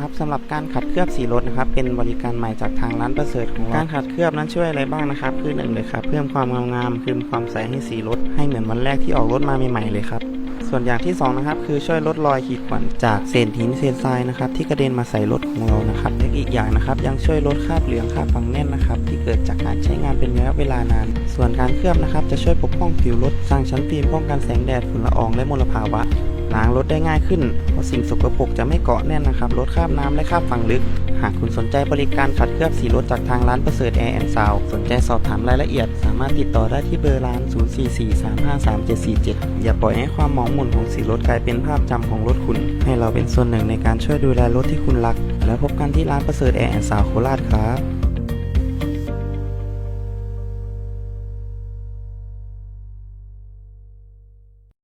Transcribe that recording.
ครับสำหรับการขัดเคลือบสีรถนะครับเป็นบริการใหม่จากทางร้านประเสริฐของเราการขัดเคลือบนั้นช่วยอะไรบ้างนะครับคือหนึ่งเลยครับเพิ่มความงามๆคืนความใสให้สีรถให้เหมือนวันแรกที่ออกรถมาใหม่ๆเลยครับส่วนอย่างที่สองนะครับคือช่วยลดรอยขีดข่วนจากเศษหินเศษทรายนะครับที่กระเด็นมาใส่รถของเรานะครับและอีกอย่างนะครับ ยังช่วยลดคราบเหลืองคราบฝังแน่นนะครับที่เกิดจากการใช้งานเป็นระยะเวลานาน ส่วนการเคลือบนะครับจะช่วยปกป้องผิวรถสร้างชั้นฟิล์มป้องกันแสงแดดฝุ่นละอองและมลภาวะ ล้างรถได้ง่ายขึ้น เพราะสิ่งสกปรกจะไม่เกาะแน่นนะครับลดคราบน้ำและคราบฝังลึก หากคุณสนใจบริการขัดเคลือบสีรถจากทางร้านประเสริฐแอร์แอนด์ซาวสนใจสอบถามรายละเอียด สามารถติดต่อได้ที่เบอร์ร้าน 044353747 อย่าปล่อยให้ความหมองหม่นของสีรถกลายเป็นภาพจำของรถคุณ ให้เราเป็นส่วนหนึ่งในการช่วยดูแลรถที่คุณรัก แล้วพบกันที่ร้านประเสริฐแอร์แอนด์ซาวโคราชครับ